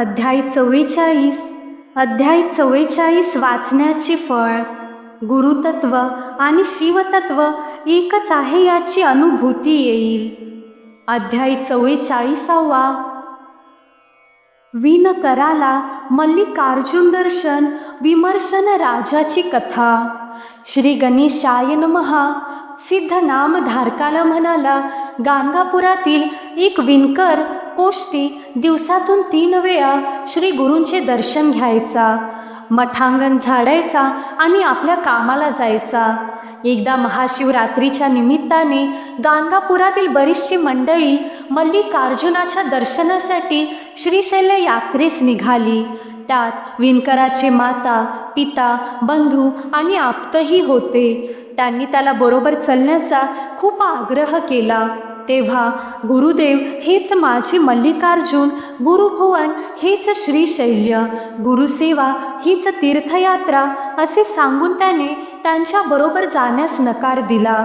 अध्याय चव्वेचाळीस अध्याय चव्वेचाळीस वाचण्याचे फळ. गुरुतत्व आणि शिवतत्व एकच आहे याची अनुभूती येईल. अध्याय चव्वेचाळीसावा. विन कराला मल्लिकार्जुन दर्शन विमर्शन राजाची कथा. श्री गणेशाय नमहा सिद्ध नामधारकाला म्हणाला गाणगापुरातील एक विणकर कोष्टी दिवसातून तीन वेळा श्री गुरूंचे दर्शन घ्यायचा मठांगण झाडायचा आणि आपल्या कामाला जायचा. एकदा महाशिवरात्रीच्या निमित्ताने गाणगापुरातील बरीचशी मंडळी मल्लिकार्जुनाच्या दर्शनासाठी श्रीशैल्य यात्रेस निघाली. त्यात विणकराचे माता पिता बंधू आणि आप्तही होते. त्यांनी त्याला बरोबर चलण्याचा खूप आग्रह केला. तेव्हा गुरुदेव हेच माझे मल्लिकार्जुन गुरुभुवन हेच श्रीशैल्य गुरुसेवा हीच तीर्थयात्रा असे सांगून त्याने त्यांच्याबरोबर जाण्यास नकार दिला.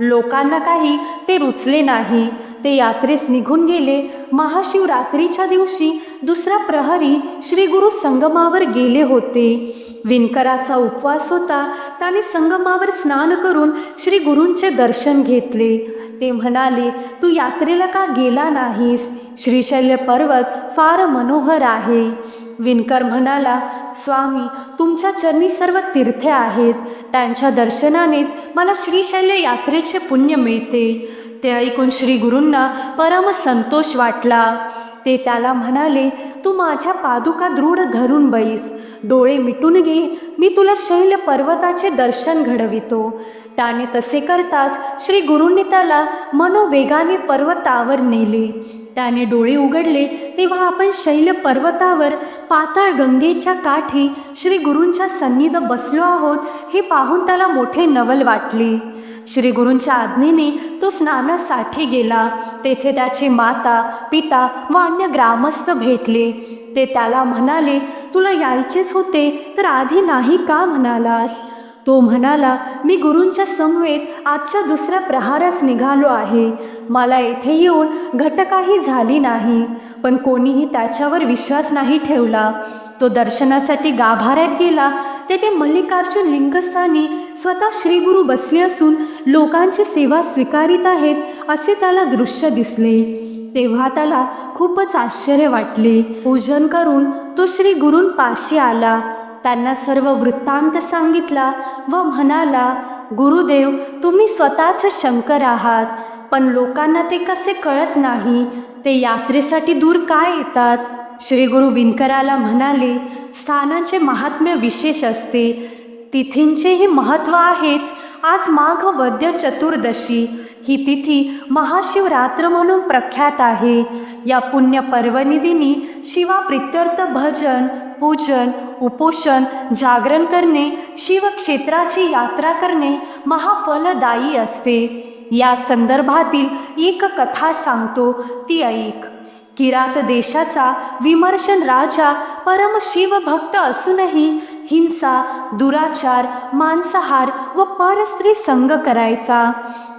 लोकांना काही ते रुचले नाही. ते यात्रेस निघून गेले. महाशिवरात्रीच्या दिवशी दुसरा प्रहरी श्री गुरु संगमावर गेले होते. विणकराचा उपवास होता. त्याने संगमावर स्नान करून श्री गुरूंचे दर्शन घेतले. ते म्हणाले तू यात्रेला का गेला नाहीस? श्रीशैल्य पर्वत फार मनोहर आहे. विणकर म्हणाला स्वामी तुमच्या चरणी सर्व तीर्थे आहेत. त्यांच्या दर्शनानेच मला श्रीशैल्य यात्रेचे पुण्य मिळते. ते ऐकून श्री गुरूंना परम संतोष वाटला. ते त्याला म्हणाले तू माझ्या पादुका दृढ धरून बैस. डोळे मिटून घे. मी तुला शैल पर्वताचे दर्शन घडवितो. त्याने तसे करताच श्री गुरूंनी त्याला मनोवेगाने पर्वतावर नेले. त्याने डोळे उघडले तेव्हा आपण शैल पर्वतावर पाताळ गंगेच्या काठी श्री गुरूंच्या सन्निध बसलो आहोत हे पाहून त्याला मोठे नवल वाटले. श्री गुरूंच्या आज्ञेने तो स्नानासाठी गेला. तेथे त्याचे माता पिता व अन्य ग्रामस्थ भेटले. ते त्याला म्हणाले तुला यायचेच होते तर आधी नाही का म्हणालास? तो म्हणाला मी गुरूंच्या समवेत आजच्या दुसऱ्या प्रहारास निघालो आहे. मला येथे येऊन घटकाही झाली नाही पण कोणीही त्याच्यावर विश्वास नाही ठेवला. तो दर्शनासाठी गाभाऱ्यात गेला. तेथे मल्लिकार्जुन लिंगस्थानी स्वतः श्रीगुरू बसले असून लोकांची सेवा स्वीकारित आहेत असे त्याला दृश्य दिसले. तेव्हा त्याला खूपच आश्चर्य वाटले. पूजन करून तो श्री गुरूंपाशी आला. त्यांना सर्व वृत्तांत सांगितला व म्हणाला गुरुदेव तुम्ही स्वतःच शंकर आहात पण लोकांना ते कसे कळत नाही? ते यात्रेसाठी दूर काय येतात? श्री गुरु विणकराला म्हणाले स्थानाचे महात्म्य विशेष असते. तिथींचेही महत्त्व आहेच. आज माघ वद्य चतुर्दशी. ही तिथी महाशिवरात्र म्हणून प्रख्यात आहे. या पुण्य पर्वनिधीनी शिवा प्रित्यर्थ भजन पूजन उपोषण जागरण करणे शिवक्षेत्राची यात्रा करणे महाफलदायी असते. या संदर्भातील एक कथा सांगतो ती ऐक. किरात देशाचा विमर्शन राजा परम शिवभक्त असूनही हिंसा दुराचार मांसाहार व परस्त्री संग करायचा.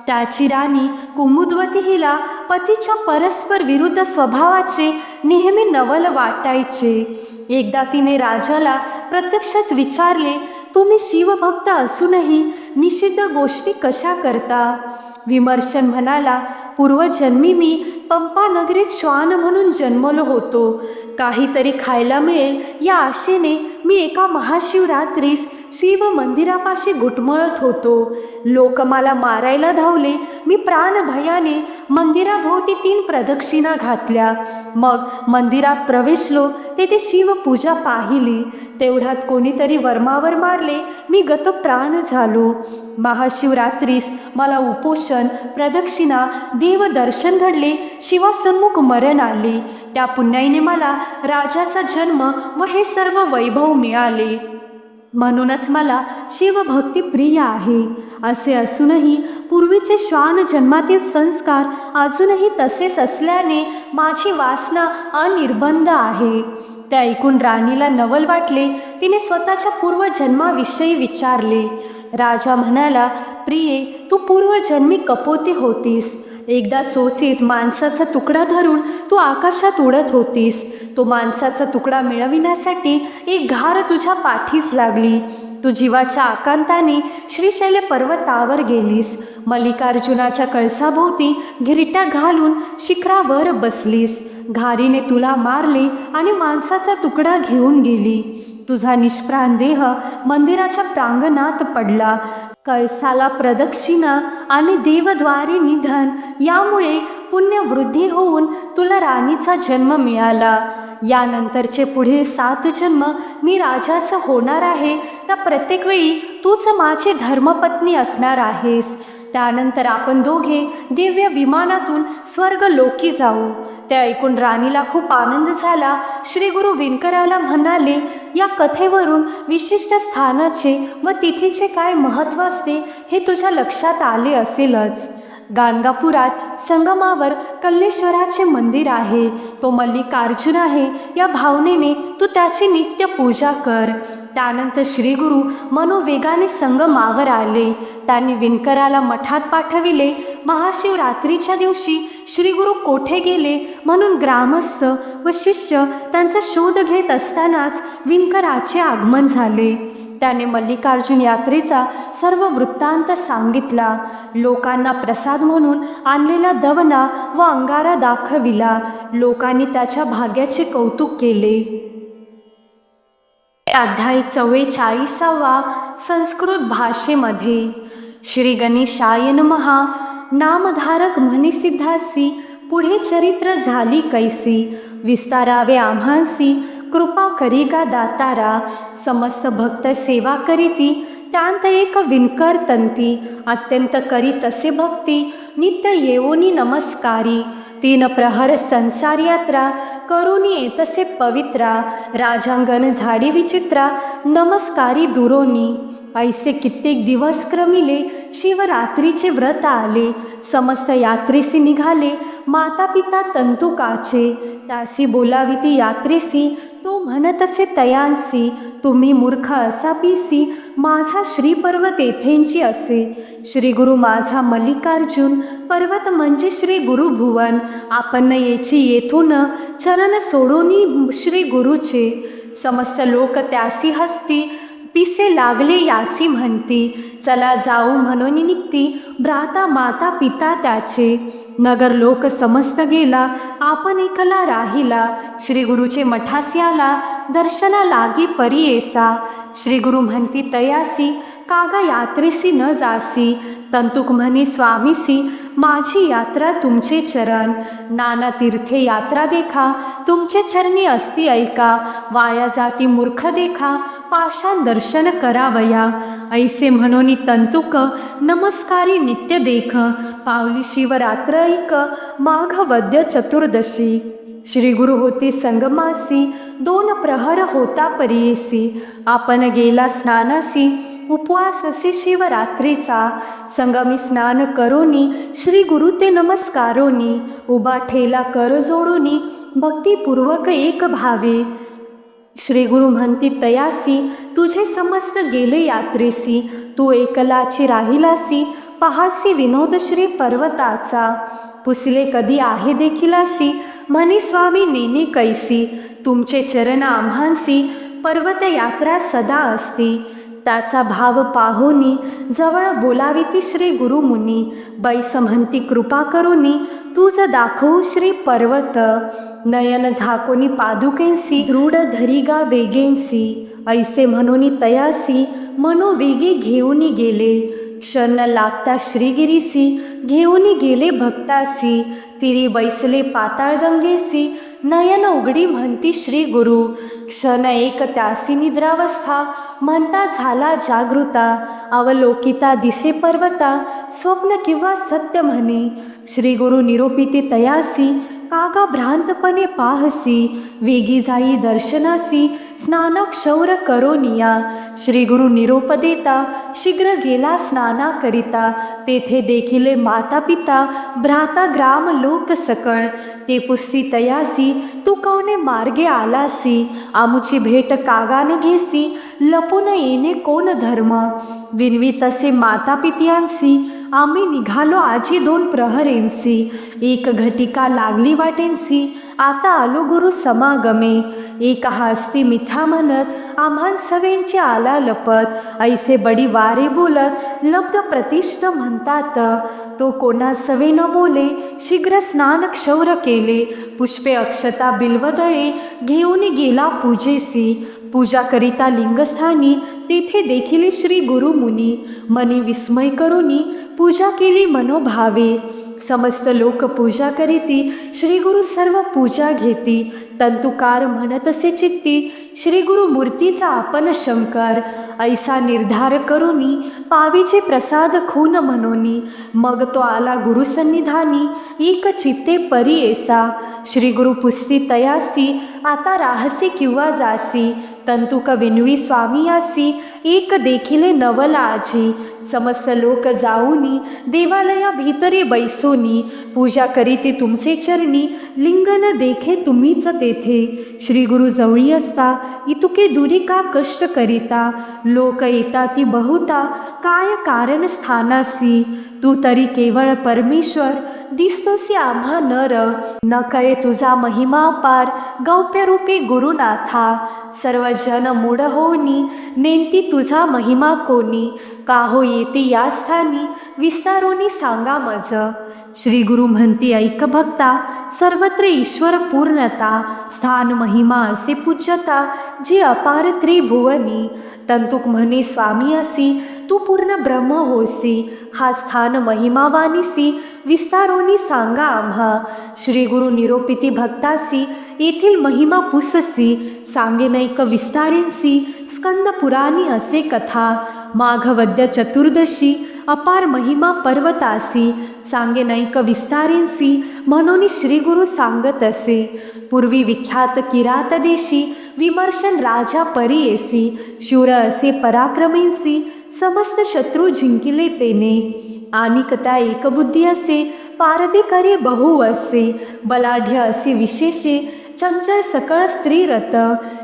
त्याची राणी कुमुदवती हिला पतीच्या परस्पर विरुद्ध स्वभावाचे नेहमी नवल वाटायचे. एकदा तिने राजाला प्रत्यक्षच विचारले तुम्ही शिवभक्त असूनही निषिद्ध गोष्टी कशा करता? विमर्शन म्हणाला पूर्वजन्मी मी पंपा नगरीत श्वान म्हणून जन्मलो होतो. काहीतरी खायला मिळेल या आशेने मी एका महाशिवरात्रीस शिव मंदिरापाशी घुटमळत होतो. लोक मला मारायला धावले. मी प्राणभयाने मंदिराभोवती तीन प्रदक्षिणा घातल्या. मग मंदिरात प्रवेशलो. तेथे शिवपूजा पाहिली. तेवढ्यात कोणीतरी वर्मावर मारले. मी गत प्राण झालो. महाशिवरात्रीस मला उपोषण प्रदक्षिणा देवदर्शन घडले. शिवासन्मुख मरण आले. त्या पुण्याईने मला राजाचा जन्म व हे सर्व वैभव मिळाले. म्हणूनच मला शिवभक्ती प्रिय आहे. असे असूनही पूर्वीचे श्वान जन्मातील संस्कार अजूनही तसेच असल्याने माझी वासना अनिर्बंध आहे. त्या ऐकून राणीला नवल वाटले. तिने स्वतःच्या पूर्वजन्माविषयी विचारले. राजा म्हणाला प्रिये तू पूर्वजन्मी कपोती होतीस. एकदा चोचीत माणसाचा तुकडा धरून तू आकाशात उडत होतीस. तो माणसाचा तुकडा मिळविण्यासाठी एक घार तुझ्या पाठीस लागली. तू जीवाच्या आकांताने श्रीशैल पर्वतावर गेलीस. मल्लिकार्जुनाच्या कळसाभोवती गिरिट्या घालून शिखरावर बसलीस. घारीने तुला मारले आणि माणसाचा तुकडा घेऊन गेली. तुझा निष्प्राण देह मंदिराच्या प्रांगणात पडला. कळसाला प्रदक्षिणा आणि देवद्वारे निधन यामुळे पुण्यवृद्धी होऊन तुला राणीचा जन्म मिळाला. यानंतरचे पुढील सात जन्म मी राजाचं होणार आहे तर प्रत्येक वेळी तूच माझी धर्मपत्नी असणार आहेस. त्यानंतर आपण दोघे दिव्य विमानातून स्वर्ग लोकी जाऊ. ते ऐकून राणीला खूप आनंद झाला. श्री गुरु विणकराला म्हणाले या कथेवरून विशिष्ट स्थानाचे व तिथीचे काय महत्त्व असते हे तुझ्या लक्षात आले असेलच. गाणगापुरात संगमावर कल्लेश्वराचे मंदिर आहे. तो मल्लिकार्जुन आहे. या भावनेने तू त्याची नित्य पूजा कर. त्यानंतर श्रीगुरु मनोवेगाने संगमावर आले. त्यांनी विणकराला मठात पाठविले. महाशिवरात्रीच्या दिवशी श्रीगुरु कोठे गेले म्हणून ग्रामस्थ व शिष्य त्यांचा शोध घेत असतानाच विणकराचे आगमन झाले. त्याने मल्लिकार्जुन यात्रेचा सर्व वृत्तांत सांगितला. लोकांना प्रसाद म्हणून आणलेला दवना व अंगारा दाखविला. लोकांनी त्याच्या भाग्याचे कौतुक केले. अध्याय चव्वेचाळीसावा संस्कृत भाषेमध्ये. श्री गणेशाय महा नामधारक म्हनिसिद्धासी पुढे चरित्र झाली कैसी? विस्तारावे आम्हासी कृपा करिगा दातारा. समस्त भक्त सेवा करीती त्यांत एक विणकर तंती. अत्यंत करी तसे भक्ती नित्य येवोनी नमस्कारी. तीन प्रहर संसार यात्रा करुणी तसे पवित्रा राजांगण झाडी विचित्रा नमस्कारी दुरोनी ऐसे कित्येक दिवस क्रमिले शिवरात्रीचे व्रत आले समस्त यात्रेसी निघाले माता पिता तंतुकाचे त्यासी बोलावी ती यात्रेसी. तो म्हणतसे तयांसी. तुम्ही मूर्ख असा पिसी. माझा श्रीपर्व तेथेंची येथेंची असे. श्री गुरु माझा मल्लिकार्जुन. पर्वत म्हणजे श्री गुरु भुवन. आपण येची येथून चरण सोडोनी श्री गुरुचे. समस्त लोक त्यासी हस्ती. पिसे लागले यासी म्हणती. चला जाऊ म्हणून निघती. भ्राता माता पिता त्याचे. नगर लोक समस्त गेला आपण एकला राहिला. श्री गुरुचे मठासी आला दर्शना लागी परी येसा. श्री गुरु म्हणती तयासी कागा यात्रेसी न जासी. तंतुक म्हणे स्वामीसी माझी यात्रा तुमचे चरण. नाना तीर्थे यात्रा देखा. तुमचे चरणी असती ऐका. वाया जाती मूर्ख देखा. पाषाण दर्शन करावया. ऐसे म्हणून तंतुक नमस्कारी नित्य देख. पावली शिवरात्र ऐक. माघ वद्य चतुर्दशी. श्री गुरु होती संगमासी. दोन प्रहर होता परियेसी. आपण गेला स्नानासी. उपवाससी शिवरात्रीचा संगमी स्नान करोनी श्री गुरु ते नमस्कारोनी उभा ठेला कर जोडोनी भक्तिपूर्वक एक भावे. श्री गुरु म्हणती तयासी तुझे समस्त गेले यात्रेसी तू एकलाची राहिलासी पहासी विनोद श्री पर्वताचा. पुसले कधी आहे देखीलासी म्हणे स्वामी नेने कैसी तुमचे चरण आम्हांसी पर्वत यात्रा सदा असती. त्याचा भाव पाहुनी जवळ बोलावी ती श्री गुरुमुनी. बैस म्हणती कृपा करुनी तुझ दाखवू श्री पर्वत. नयन झाकोनी पादुकेंसी दृढ धरिगा वेगेंसी. ऐसे म्हणून तयासी मनोवेगे घेऊनी गेले. क्षण लागता श्रीगिरीसी घेऊनी गेले भक्तासी. तिरी बैसले पाताळगंगेसी नयन उघडी म्हणती श्री गुरु. क्षण एक त्यासी निद्रावस्था म्हणता झाला जागृता. अवलोकिता दिसे पर्वता स्वप्न किंवा सत्य म्हणे. श्री गुरु निरोपिते तयासी कागा भ्रांतपणे पाहसी. वेगी जाई दर्शनासी स्नानक्षौर करोनिया श्री गुरु निरोप देता शीघ्र गेला स्नानाकरिता तेथे देखिले माता पिता भ्राता ग्राम लोक सकळ। ते पुस्सी तयासी तू कवने मार्गे आलासी। आमुची भेट कागान घेसी लपून येणे कोण धर्म? विनवी तसे माता पित्यांसी आम्ही निघालो आजी दोन प्रहरेंसी। एक घटिका लागली वाटेंसी आता आलो गुरु समागमे. एक हस्ती मिथा म्हणत आम्हा सवेंचे आला लपत. ऐसे बडी वारे बोलत लब्ध प्रतिष्ठ म्हणतात. तो कोणा सवे न बोले शीघ्र स्नान क्षौर केले. पुष्पे अक्षता बिल्वदळे घेऊन गेला पूजेसी. पूजा करिता लिंगस्थानी तेथे देखील श्री गुरु मुनी. मनी विस्मय करुनी पूजा केली मनोभावे. समस्त लोक पूजा करीती श्री गुरु सर्व पूजा घेती. तंतुकार म्हणतसे चित्ती श्री गुरु मूर्तीचा आपण शंकर. ऐसा निर्धार करुनी पावीचे प्रसाद खून म्हणोनी मग तो आला गुरुसन्निधानी एक चित्ते परी एसा श्री गुरु पुस्ती तयासी आता राहसी किंवा जासी. तंतुक विनवी स्वामी आसी एक देखिले नवला आजी समस्त लोक जाऊनी देवालया भीतरी बैसोनी पूजा करीते तुमचे चरणी लिंगन देखे तुम्हीच तेथे. श्री गुरु जवळी असता इतुके दुरी का कष्ट करिता? लोक येता ती बहुता काय कारण स्थानासी? तू तरी केवळ परमेश्वर दिसतोसी आम्हा नर न कळे तुझा महिमा पार गौप्यरूपी गुरुनाथा. सर्वजन मूढ होनी नेमती तुझा महिमा कोणी? का हो येते या स्थानी? विस्तारोनी सांगा मज. श्री गुरु म्हणती ऐक भक्ता सर्वत्र ईश्वर पूर्णता. स्थान महिमा असे पूज्यता जे अपार त्रिभुवनी. तंतुक म्हणे स्वामी असी तू पूर्ण ब्रह्म होसी हा स्थान महिमावानिसी विस्तारोनी सांगा आम्हा. श्री गुरु निरोपिती भक्तासी येथील महिमा पुससी सांगे नैक विस्तारेंसी स्कंद पुराणी असे कथा. माघवद्य चतुर्दशी अपार महिमा पर्वतासी सांगे नैक विस्तारेंसी म्हणून श्री गुरु सांगत असे पूर्वी विख्यात किरात देशी विमर्शन राजा परीयेसी शूर असे पराक्रमेंसी समस्त शत्रू जिंकिले तेने. आणि त्या एकबुद्धी असे पारधिकारी बहु असे. बलाढ्य असे विशेषे चंचल सकळ स्त्री रत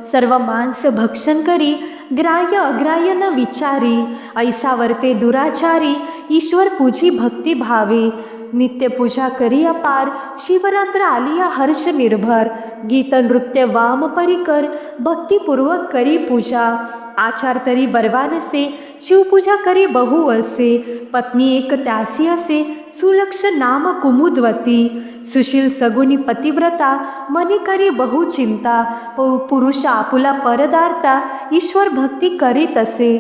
सर्व मांस भक्षण करी ग्राह्य अग्राह्य न विचारी. ऐसा वर्ते दुराचारी ईश्वर पूजी भक्ती भावे. नित्य पूजा करी अपार शिवरात्र आलिया हर्ष निर्भर. गीत नृत्य वाम परिकर भक्तिपूर्वक करी पूजा. आचार तरी बर्वानसे शिवपूजा करी बहु असे पत्नी एक त्यासी असे सुलक्ष नाम कुमुदवती. सुशील सगुनी पतिव्रता मनी करी बहु चिंता पुरुष आपुला परदार्ता ईश्वर भक्ती करीत असे.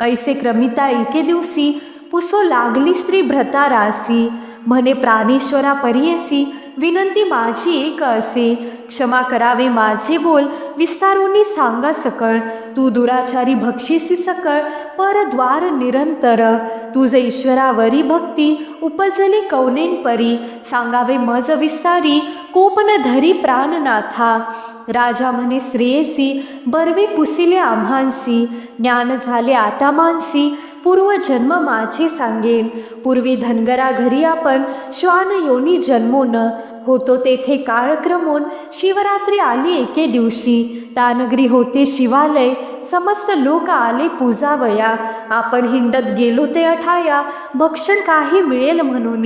ऐसे क्रमिता एके दिवशी पुसो लागली स्त्री भ्रता रासी. म्हणे प्राणेश्वरा परियसी विनंती माझी एक असे. क्षमा करावे माझे बोल विस्तारुनी सांगा सकळ. तू दुराचारी भक्षीसी सकळ परद्वार निरंतर. तुझे ईश्वरावरी भक्ती उपजली कौनेन परी. सांगावे मज विस्तारी कोपन धरी प्राणनाथा. राजा म्हणे श्रेयसी बरवे पुसिले आम्हांसी. ज्ञान झाले आता मानसी. पूर्वजन्म माझे सांगेन. पूर्वी धनगरा घरी आपण श्वान योनी जन्मोन. होतो तेथे काळक्रमून शिवरात्री आली एके दिवशी. तानगरी होते शिवालय समस्त लोक आले पूजावया. आपण हिंडत गेलो ते अठाया. भक्षण काही मिळेल म्हणून.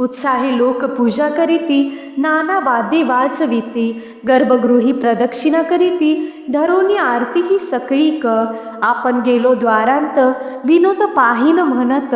उत्साही लोक पूजा करीती नाना वादी वाजविती गर्भगृही प्रदक्षिणा करीती धरोनी आरती ही सकळी क आपण गेलो द्वारांत विनोद पाहिन म्हणत.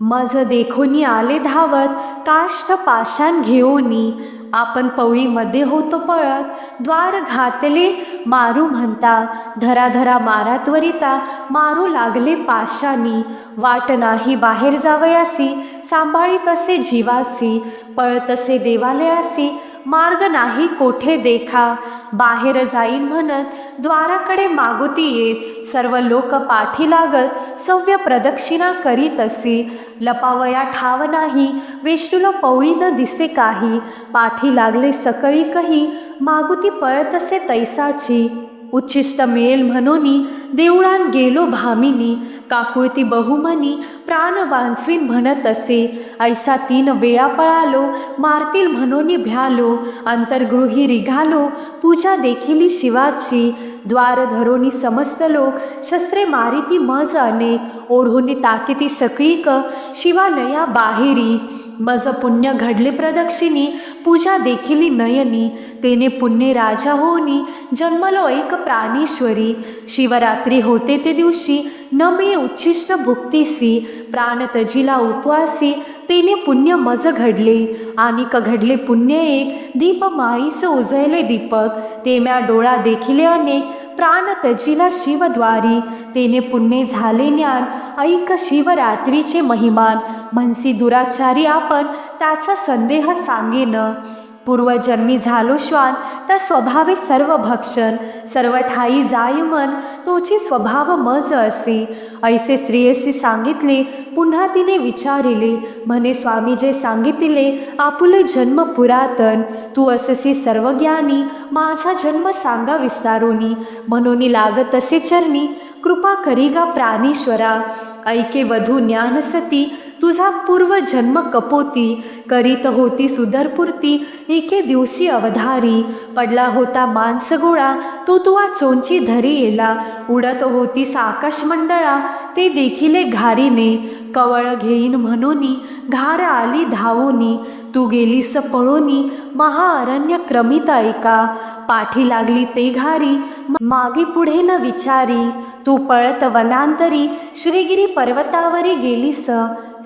मज देखोनी आले धावत काष्ट पाषाण घेऊनी आपण पवळीमध्ये होतो पळत. द्वार घातले मारू म्हणता. धरा धरा मारा त्वरिता मारू लागले पाशानी वाट नाही बाहेर जावयासी. सांभाळी तसे जीवासी. पळतसे देवालयासी. मार्ग नाही कोठे देखा. बाहेर जाईन म्हणत द्वाराकडे मागुती येत सर्व लोक पाठी लागत सव्य प्रदक्षिणा करीत असे. लपावया ठाव नाही वेष्टुला पवळी न दिसे काही. पाठी लागले सकळी कही मागुती पळत असे तैसाची. उच्छिष्ट मिळेल म्हणूनी देवळात गेलो भामिनी काकुळती बहुमनी प्राणवांस्वीन म्हणत असे. ऐसा तीन वेळा पळालो मारतील म्हणून भ्यालो अंतर्गृही रिघालो पूजा देखिली शिवाची. द्वार धरोनी समस्त लोक शस्त्रे मारिती मज अनेक ओढून टाकीती सगळीक शिवालया बाहेरी. मज पुण्य घडले प्रदक्षिणी पूजा देखिली नयनी तेने पुण्य राजा होनी जन्मलो एक प्राणेश्वरी. शिवरात्री होते ते दिवशी नमळे उच्छिष्ट भुक्तीसी प्राण तजिला उपवासी तेने पुण्य मज घडले. आणि क घडले पुण्य एक दीप माळीस उजळले दीपक ते म्या डोळा देखिले अनेक प्राण तजिला शिवद्वारी. तेने पुण्य झाले ज्ञान. ऐक शिवरात्रीचे महिमान. म्हणसी दुराचारी आपण त्याचा संदेह सांगेन. पूर्वजन्मी झालो श्वान तर स्वभावे सर्व भक्षण सर्व ठाई जाय मन तोची स्वभाव मज असे. ऐसे स्त्रियसी सांगितले पुन्हा तिने विचारिले म्हणे स्वामी जे सांगितले आपुले जन्म पुरातन तू अससी सर्व ज्ञानी माझा जन्म सांगा विस्तारोनी म्हणून लागत असे चरणी कृपा करी गा प्राणीश्वरा. ऐके वधू ज्ञान सती तुझा पूर्व जन्म कपोती करीत होती सुदरपूर्ती एके दिवशी अवधारी. पडला होता मांस गोळा तो तुवा चोंची धरी येला. उडत होतीस आकाश मंडळा ते देखिले घारीने. कवळ घेईन म्हणोनी घार आली धावोनी. तू गेलीस पळोनी महाअरण्य क्रमित ऐका. पाठी लागली ते घारी मागे पुढे न विचारी. तू पळत वनांतरी श्रीगिरी पर्वतावरी गेलीस.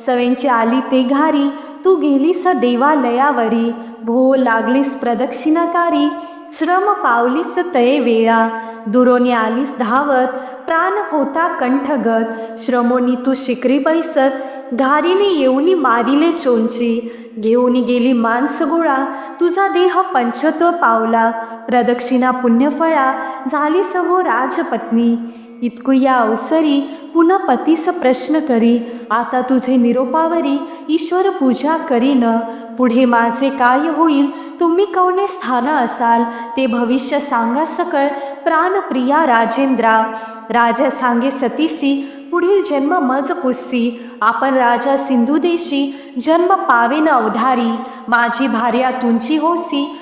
सवेंची आली ते घारी. तू गेलीस देवालयावरी. भो लागलीस प्रदक्षिणाकारी. श्रम पावलीस तये वेळा. दुरोनी आलीस धावत. प्राण होता कंठगत. श्रमोनी तू शिकरी बैसत. घारीने येऊनी मारिले चोंची. घेऊन गेली मांस गोळा. तुझा देह पंचत्व पावला. प्रदक्षिणा पुण्यफळा. झाली सवो राजपत्नी. इतकू या अवसरी. पुन्हा पतीस प्रश्न करी. आता तुझे निरोपावरी ईश्वर पूजा करीन. पुढे माझे काय होईल? तुम्ही कवणे स्थान असाल? ते भविष्य सांगा सकळ प्राणप्रिया राजेंद्रा. राजा सांगे सतीसी पुढील जन्म मज पुस्सी. आपण राजा सिंधू देशी जन्म पावेन अवधारी. माझी भार्या तुमची होसी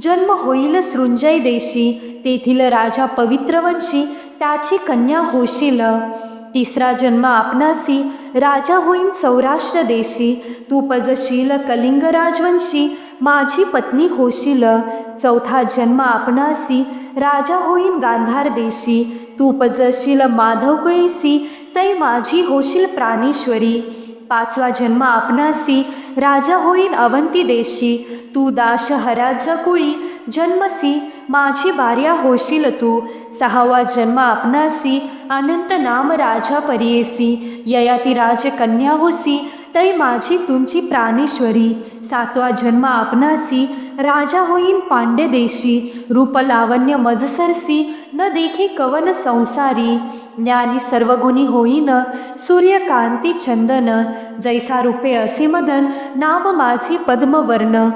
जन्म होईल सृंजय देशी. तेथील राजा पवित्रवंशी त्याची कन्या होशील. तिसरा जन्म आपणासी राजा होईन सौराष्ट्र देशी. तू पजशील कलिंग राजवंशी माझी पत्नी होशील. चौथा जन्म आपणासी राजा होईन गांधार देशी. तू पजशील माधवकळेसी तै माझी होशील प्राणेश्वरी. पाचवा जन्म आपणासी राजा होईन अवंती देशी. तू दाश हराज कुळी जन्मसी माझी बार्या होशील तू. सहावा जन्म आपणासी. अनंत नाम राजा परियेसी. ययाती राजकन्या होसी. तै माझी तुमची प्राणेश्वरी. सातवा जन्म आपणासी. राजा होईन पांडे देशी. रूप लावण्य मजसरसी. न देखी कवन संसारी. ज्ञानी सर्वगुणी होईन. सूर्यकांती चंदन. जैसा रूपे असे मदन नाम माझी पद्मवर्ण.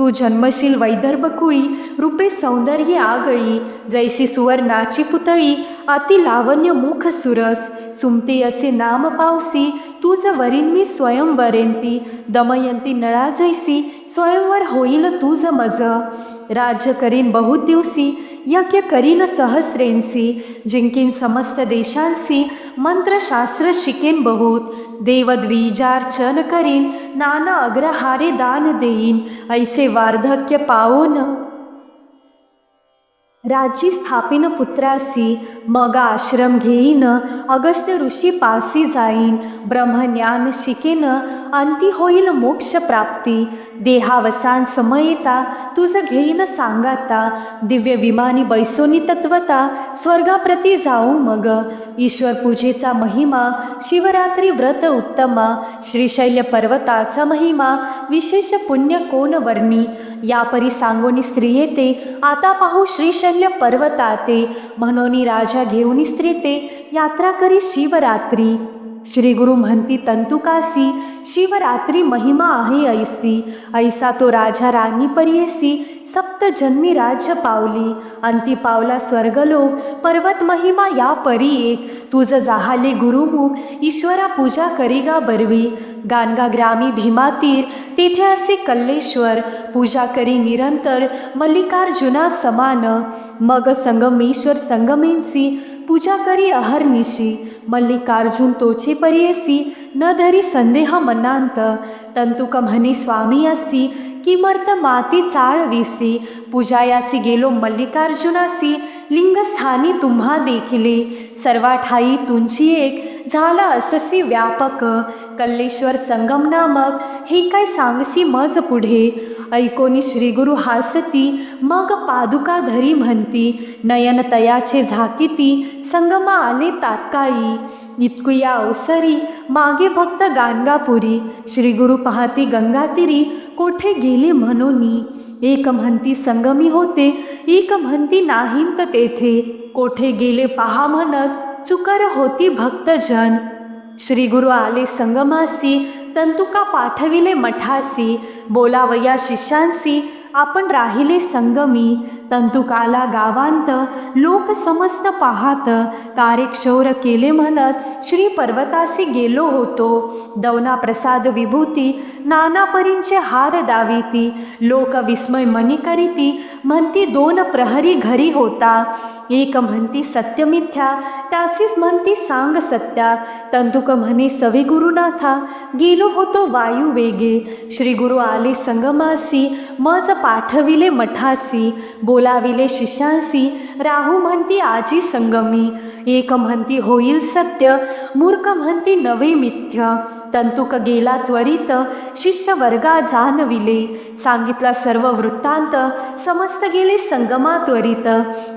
तू जन्मशील वैदर्भ कुळी रूपे सौंदर्य आगळी जैसी सुवर्णाची पुतळी अति लावण्य मुख सुरस. सुमते असे नाम पावसी तुझ वरीन मी स्वयंवरेंती दमयंती नळा जैसी स्वयंवर होईल तुझ मज. राज्य करीन बहुत दिवसी यज्ञ करीन सहस्रेंसी. जिंकीन समस्त देशांसी मंत्रशास्त्र शिकेन बहुत. देवद्विजार्चन करीन नाना अग्रहारे दान देईन. ऐसे वार्धक्य पावोन राजी स्थापिन पुत्रासी मग आश्रम घेईन अगस्त्य ऋषी पासी जाईन ब्रह्मज्ञान शिकेन अंती होईल मोक्ष प्राप्ती देहावसान समयता तुझ घेईन सांगाता दिव्य विमानी बैसोनी तत्वता स्वर्गाप्रती जाऊ मग ईश्वर पूजेचा महिमा शिवरात्री व्रत उत्तमा श्रीशैल्य पर्वताचा महिमा विशेष पुण्य कोण वर्णी? या परी सांगोनी स्त्री येते आता पाहू श्रीशैल्य पर्वताते म्हणून राजा घेऊन स्त्री ते यात्रा करी शिवरात्री. श्री गुरु म्हणती तंतुकासी शिवरात्री महिमा आहे ऐसी. ऐसा तो राजा राणी परियसी सप्त जन्मी राज्य पावली. अंती पावला स्वर्गलोक पर्वत महिमा या परी एक. तुझ जाहाले गुरुमुख ईश्वरा पूजा करीगा बरवी. गानगा ग्रामी भीमातीर तेथे असे कल्लेश्वर. पूजा करी निरंतर मल्लिकार्जुना समान. मग संगमेश्वर संगमेंसी पूजा करी अहर्निशी मल्लिकार्जुन तोचे परियसी न धरी संदेह मनांत तंतुक म्हणे स्वामी असी किमर्थ माती चाळविसी पूजायासी गेलो मल्लिकार्जुनासी लिंगस्थानी तुम्हा देखिले सर्वा ठाई तुमची एक झाला अससी व्यापक कल्लेश्वर संगम नामक हे काय सांगसी मज पुढे ऐकोनी श्रीगुरु हासती मग पादुका धरी म्हणती नयनतयाचे झाकीती झाकिती संगमा आले तात्काळी. इतकुया अवसरी मागे भक्त गाणगापुरी श्रीगुरु पाहती गंगातिरी कोठे गेले म्हणोनी? एक म्हणती संगमी होते एक म्हणती नाहींत तेथे. कोठे गेले पहा म्हणत चुकर होती भक्तजन. श्री गुरु आले संगमासी तंतुका पाठविले मठासी बोलावया शिष्यांसी आपण राहिले संगमी तंतुकाला गावांत लोक समस्त पाहात. कार्यक्षौर केले म्हणत श्री पर्वतासी गेलो होतो. दवना प्रसाद विभूती नाना परींचे हार दाविती. लोक विस्मय मनी करीती. म्हणती दोन प्रहरी घरी होता. एक म्हणती सत्यमिथ्या त्यासीच म्हणती सांग सत्या. तंतुक म्हणे सवे गुरुनाथा. गेलो होतो वायू वेगे. श्री गुरु आले संगमासी. मज पाठविले मठासी. बोलाविले शिष्यांसी राहू म्हणती आजी संगमी. एक म्हणती होईल सत्य मूर्ख म्हणती नवे मिथ्य. तंतुक गेला त्वरित शिष्य वर्गा जाणविले. सांगितला सर्व वृत्तांत समस्त गेले संगमा त्वरित.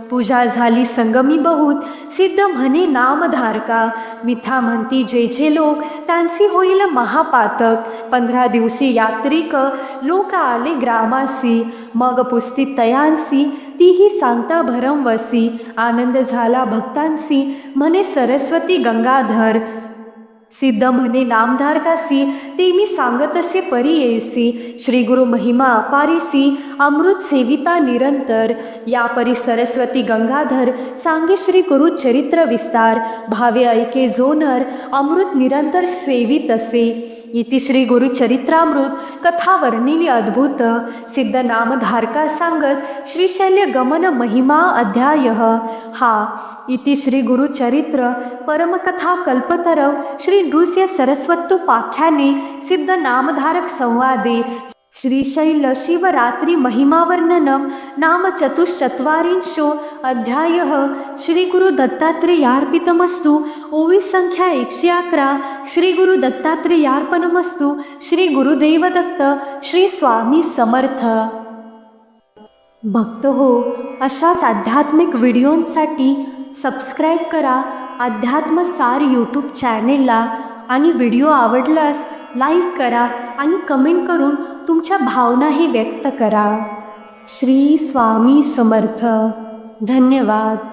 पूजा झाली संगमी बहुत सिद्ध म्हणे नामधारका. मिथा म्हणती जे जे लोक त्यांसी होईल महापातक. पंधरा दिवसी यात्रिक लोक आले ग्रामासी. मग पुस्तिक तयांसी तीही सांगता भरमवसी आनंद झाला भक्तांसी म्हणे सरस्वती गंगाधर. सिद्ध म्हणे नामधारकासी ते मी सांगतसे परी येसी. श्री गुरु महिमा अपारीसी अमृत सेविता निरंतर. या परी सरस्वती गंगाधर सांगे श्री गुरु चरित्र विस्तार. भावे ऐके जोनर अमृत निरंतर सेवित असे इति श्री गुरु चरित्रामृत कथा वर्णिली अद्भुत सिद्ध नामधारका सांगत श्रीशैल्य गमन महिमा अध्याय। हा इति श्री गुरु चरित्र परमकथा कल्पतरव श्री नृस्य सरस्वत्तोपाख्याने सिद्ध नामधारक संवादे श्रीशैल शिवरात्री महिमावर्णनम नाम चतुश्चत्वारिंशो अध्याय। श्री गुरु दत्तात्रेयार्पितमस्तु। ओवी संख्या एकशे अकरा। श्री गुरु दत्तात्रेयार्पणमस्तु। श्री गुरुदेव श्री स्वामी समर्थ। भक्त हो अशाच आध्यात्मिक व्हिडिओंसाठी सबस्क्राईब करा। अध्यात्मसार यूट्यूब चॅनेलला आणि व्हिडिओ आवडल्यास लाईक करा आणि कमेंट करून तुमच्या भावनाही व्यक्त करा. श्री स्वामी समर्थ. धन्यवाद.